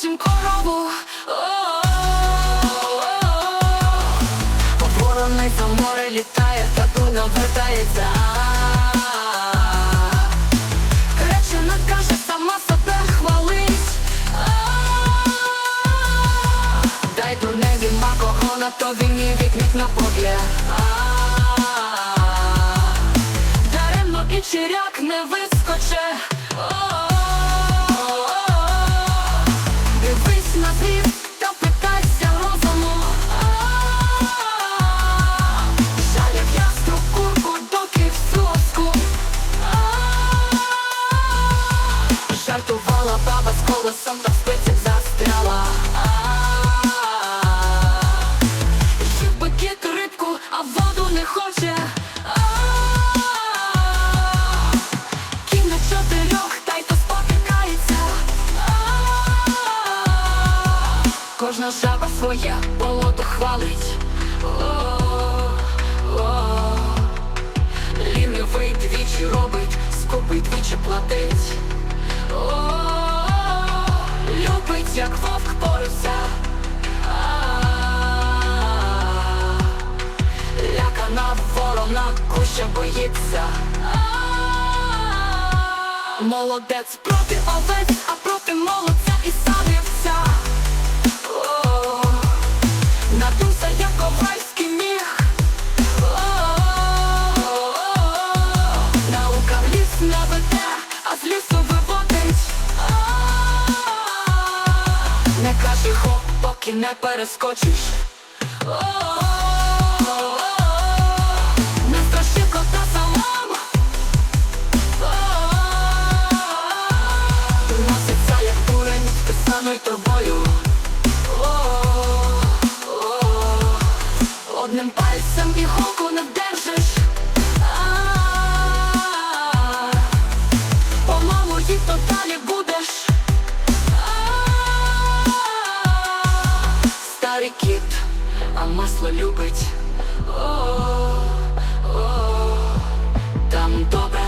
потім корову. Вороний за море літає, та дуня вертається. Речена каже, сама себе хвалить. Дай до небі кого на то він і вікніть на. Даремно і чиряк не вискоче. Кожна жаба своя болото хвалить. Лінивий двічі робить, скупий двічі платить. Любить, як вовк поруся. Лякана ворона куща боїться. Молодець проти овець, а проти молодця і садився. Кажи хоп, поки не перескочиш. Не страши кота самам. Носиться як дурень, писаною тобою. Одним пальцем і голку не вдержиш. А любить. О-о-о. Там добре,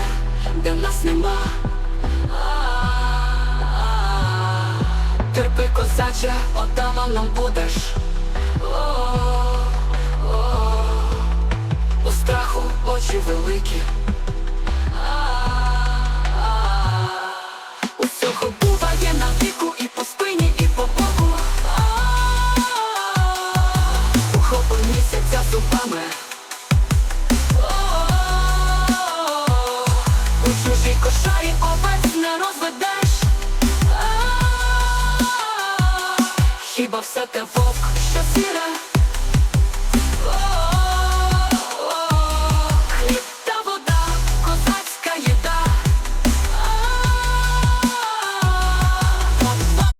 де нас нема. Терпи, козаче, отаманом будеш. О-о-о. У страху очі великі. Хіба все те вовк, що сіре?